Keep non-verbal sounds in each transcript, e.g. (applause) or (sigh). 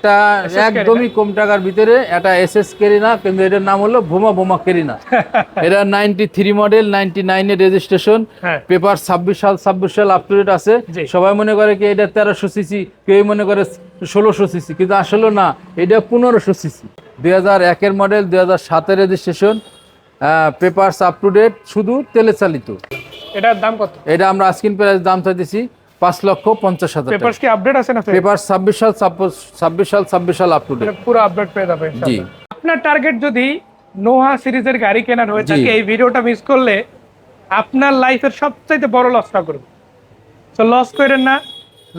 একটা একদমই কম টাকার ভিতরে এটা এস এস কেরিনা কিন্তু এটার নাম হলো ভোমা বোমা কেরিনা (laughs) এটা নাইনটি থ্রি মডেল নাইনটি নাইনের রেজিস্ট্রেশন পেপার ছাব্বিশ সাল ছাব্বিশ সাল আপ টু ডেট আছে। সবাই মনে করে কি এটা তেরোশো সিসি কেউ মনে করে ষোলোশো সিসি কিন্তু আসলে না এটা পনেরোশো সিসি দুই হাজার একের মডেল দুই হাজার সাতের registration paper up to date শুধু তেলে চালিত। এটার দাম কত? এটা আমরা আস্কিন প্রাইস দাম চাইতেছি। পাঁচ লক্ষ পঞ্চাশ হাজার টাকা। পেপারস কি আপডেট আছে না পেপার ছাব্বিশ সাল ছাব্বিশ সাল ছাব্বিশ সাল আপ টু ডেট পুরো আপডেট পেয়ে যাবে জি। আপনার টার্গেট যদি নোহা সিরিজের গাড়ি কেনার হয়ে থাকে এই ভিডিওটা মিস করলে আপনার লাইফের সবচাইতে বড় লসটা করবে তো লস করেন না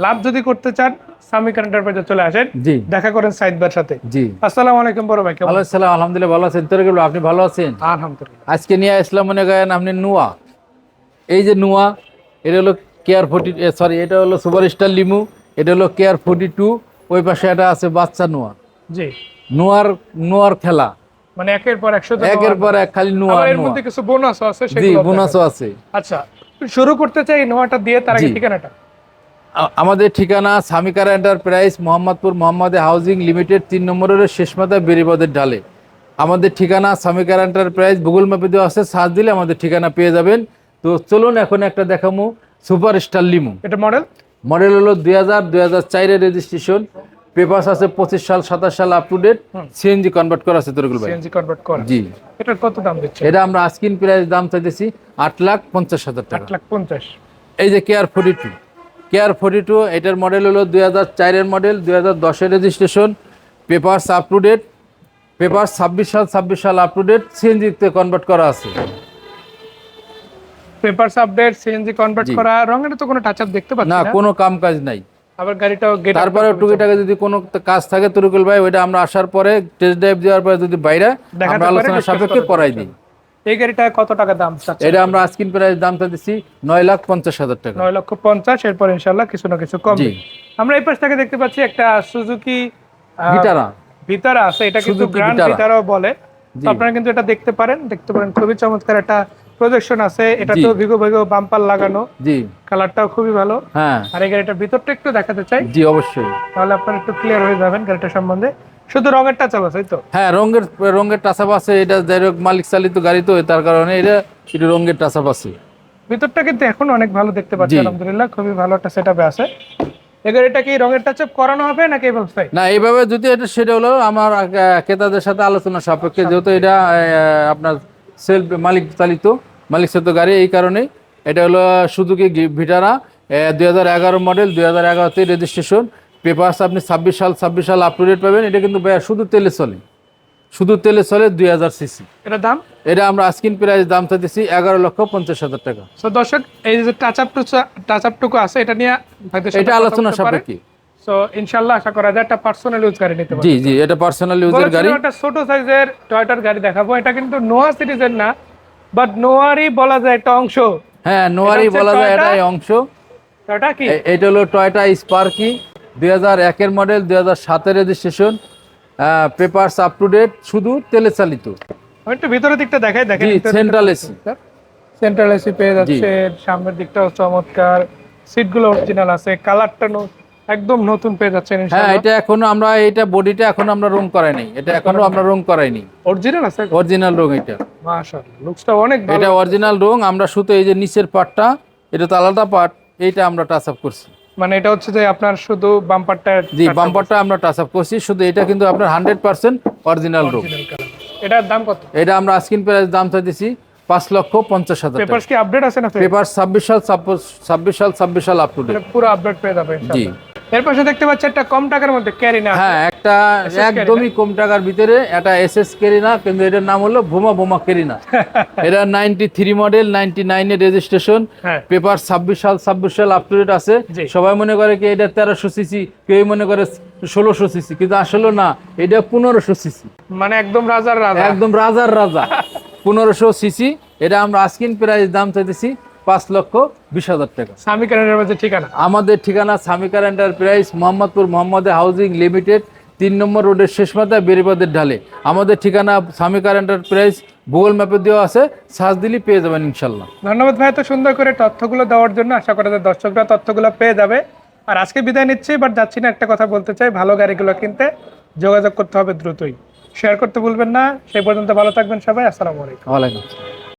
লাভ যদি করতে চান সামি কারেন্টার পেজে চলে আসেন। জি। দেখা করেন সাইদ ভাইয়ের সাথে। জি। আসসালামু আলাইকুম বড় ভাই কেমন? আলহামদুলিল্লাহ ভালো আছেন। তোর আপনি ভালো আছেন? আলহামদুলিল্লাহ। আজকে নিয়ে আসলাম মনে করেন আপনি নুয়া। এই যে নুয়া এটা হলো কেয়ার ফোর্টি সরি এটা হলো সুপার স্টার লিমু এটা হলো কেয়ার ফোর্টি টু ওই পাশে এটা আছে বাচ্চা নোয়া। জি। নোয়ার নোয়ার খেলা। মানে একের পর একশো একের পর এক খালি নোয়া এর মধ্যে কিছু বোনাস আছে জি বোনাসও আছে। আচ্ছা শুরু করতে চাই নোয়াটা দিয়ে তার আগে ঠিকানাটা। আমাদের ঠিকানা সামিকারা এন্টারপ্রাইজ মোহাম্মদপুর মোহাম্মদে হাউজিং লিমিটেড তিন নম্বরের শেষ মাথায় বেরিবাদের ডালে। আমাদের ঠিকানা সামিকারা এন্টারপ্রাইজ গুগল ম্যাপে দেওয়া আছে সার্চ দিলে আমাদের ঠিকানা পেয়ে যাবেন। তো চলুন এখন একটা দেখামু। সুপার স্টার লিমু। এটা মডেল মডেল হলো দুই হাজার দুই হাজার চারের রেজিস্ট্রেশন পেপার্স আছে পঁচিশ সাল সাতাশ সাল up to date CNG convert করা আছে তরকুল ভাই। সিএনজি কনভার্ট করা। জি। এটার কত দাম দিচ্ছে এটা আমরা আস্কিন প্রাইস দাম চাইতেছি আট লাখ পঞ্চাশ হাজার টাকা। আট লাখ পঞ্চাশ। এই যে কেয়ার ফোর্টি টু কেয়ার ফোর্টি টু এটার মডেল হলো দুই হাজার চারের মডেল দুই হাজার দশের registration papers up to date paper ছাব্বিশ সাল ছাব্বিশ সাল আপ টু ডেট সিএনজিতে কনভার্ট করা আছে। পেপারস আপডেট সিএনজি কনভার্ট করা রঙের তো কোনো টাচ আপ দেখতে পাচ্ছি না কোনো কাম কাজ নাই। আবার গাড়িটাও গেট তারপরে টুকিটাকে যদি কোনো কাজ থাকে তরুকুল ভাই ওইটা আমরা আসার পরে টেস্ট ড্রাইভ দেওয়ার পরে যদি বাইরে আমরা আলোচনা সাপেক্ষে করাই দিই। এই গাড়িটা কত টাকা দাম এটা আমরা আস্কিন প্রাইস দামটা দিচ্ছি নয় লাখ পঞ্চাশ হাজার টাকা। নয় লক্ষ পঞ্চাশ এরপর ইনশাল্লাহ কিছু না কিছু কম আমরা এই পাশ থেকে দেখতে পাচ্ছি একটা সুজুকি গিটারা ভিতারা আছে এটা কিন্তু গ্র্যান্ড বলে। আপনারা কিন্তু এটা দেখতে পারেন দেখতে পারেন। খুবই চমৎকার একটা প্রজেকশন আছে এটা তো ভিগো ভিগো বাম্পার লাগানো। জি। কালারটাও খুবই ভালো। হ্যাঁ। আর এই গাড়িটার ভিতরটা একটু দেখাতে চাই। জি অবশ্যই। তাহলে আপনারা একটু ক্লিয়ার হয়ে যাবেন গাড়িটা সম্বন্ধে। শুধু রঙের টাচ আছে তো? হ্যাঁ রঙের রঙের আছে। এটা যাই হোক মালিক চালিত গাড়ি তো তার কারণে এটা একটু রঙের টাসাপ আছে। ভিতরটা কিন্তু এখন অনেক ভালো দেখতে পাচ্ছি জি। আলহামদুলিল্লাহ খুবই ভালো একটা সেটআপে আছে। এই গাড়িটা কি রঙের টাচ করানো হবে নাকি এই না এইভাবে যদি এটা সেটা হলো আমার আহ, ক্রেতাদের সাথে আলোচনা সাপেক্ষে যেহেতু এটা আহ, আপনার সেলফ মালিক চালিত মালিক চালিত গাড়ি এই কারণে এটা হলো সুজুকি ভিটারা দুই হাজার এগারো মডেল দুই হাজার এগারোতে রেজিস্ট্রেশন পেপার্স আপনি ছাব্বিশ সাল ছাব্বিশ সাল আপ টু ডেট পাবেন। এটা কিন্তু শুধু তেলে চলে। শুধু তেলে চলে দুই হাজার সিসি। এটা দাম? এটা আমরা আস্কিন প্রাইস দাম চাইতেছি এগারো লক্ষ পঞ্চাশ হাজার টাকা। তো দর্শক এই যে টাচ আপ টাচ আপ টুকু আছে এটা নিয়ে এটা আলোচনা। সাপেক্ষে। সো ইনশাআল্লাহ আশা করা যায় একটা পার্সোনাল ইউজ গাড়ি নিতে পারবেন জি জি এটা পার্সোনাল ইউজের গাড়ি। একটা ছোট সাইজের টয়টার গাড়ি দেখাবো। এটা কিন্তু নোয়া সিরিজের না বাট নোয়ারি বলা যায় একটা অংশ। হ্যাঁ নোয়ারি বলা যায়? এটাই অংশ। টয়টা কি? এটা হলো টয়টা স্পার্কি দুই হাজার একের মডেল দুই হাজার সাতের registration papers up to date শুধু তেলে চালিত একটু ভিতরের দিকটা দেখাই দেখেন সেন্ট্রাল এসি সেন্ট্রাল এসি পেয়ে যাচ্ছে সামনের দিকটাও চমৎকার। সিটগুলো অরিজিনাল আছে কালারটা একদম নতুন পেয়ে যাচ্ছেন হ্যাঁ এটা এখনও আমরা এটা বডিটা এখনও আমরা রং করাইনি এটা এখনও আমরা রং করাইনি অরিজিনাল আছে? অরিজিনাল রং এটা। মাশাআল্লাহ লুকসটা অনেক ভালো। এটা অরিজিনাল রং আমরা শুধু এই যে নিচের পার্টটা এটা তো আলাদা পার্ট এইটা আমরা টাচ আপ করছি। মানে এটা হচ্ছে যে আপনার শুধু বাম্পারটা জি বাম্পারটা আমরা টাচ আপ করছি শুধু এটা কিন্তু আপনার হান্ড্রেড পার্সেন্ট অরিজিনাল রং এটার দাম কত? এটা আমরা আস্কিন প্রাইস দাম চাইতেছি পাঁচ লক্ষ পঞ্চাশ হাজার টাকা। পেপারস কি আপডেট আছে না পেপার ছাব্বিশ সাল ছাব্বিশ সাল ছাব্বিশ সাল আপ টু ডেট পুরো আপডেট পেয়ে যাবে জি। এর পাশে দেখতে পাচ্ছি একটা কম টাকার মধ্যে ক্যারি না হ্যাঁ একটা একদমই কম টাকার ভিতরে এটা এস এস কেরিনা কিন্তু এটার নাম হলো ভোমা বোমা কেরিনা (laughs) এটা নাইনটি থ্রি মডেল নাইনটি নাইনের রেজিস্ট্রেশন পেপার ছাব্বিশ সাল ছাব্বিশ সাল আপ টু ডেট আছে। সবাই মনে করে কি এটা তেরোশো সিসি কেউ মনে করে ষোলোশো সিসি কিন্তু আসলে না এটা পনেরোশো সিসি মানে একদম রাজার রাজা। একদম রাজার রাজা। (laughs) পনেরোশো সিসি এটা আমরা আস্কিন প্রাইস দাম চাইতেছি পাঁচ লক্ষ বিশ হাজার টাকা। স্বামী মধ্যে ঠিকানা? আমাদের ঠিকানা সামিকার এন্টারপ্রাইজ মোহাম্মদপুর মোহাম্মদে হাউজিং লিমিটেড তিন নম্বর রোডের শেষ মাথায় বেরিবাদের ঢালে। আমাদের ঠিকানা সামিকার এন্টারপ্রাইজ গুগল ম্যাপে দেওয়া আছে সার্চ দিলে পেয়ে যাবেন ইনশাল্লাহ। ধন্যবাদ ভাই এত সুন্দর করে তথ্যগুলো দেওয়ার জন্য। আশা করা যায় দর্শকরা তথ্যগুলো পেয়ে যাবে। আর আজকে বিদায় নিচ্ছি বাট যাচ্ছি না একটা কথা বলতে চাই ভালো গাড়িগুলো কিনতে যোগাযোগ করতে হবে দ্রুতই। শেয়ার করতে ভুলবেন না। সেই পর্যন্ত ভালো থাকবেন সবাই আসসালামু আলাইকুম। ওয়ালাইকুম আসসালাম।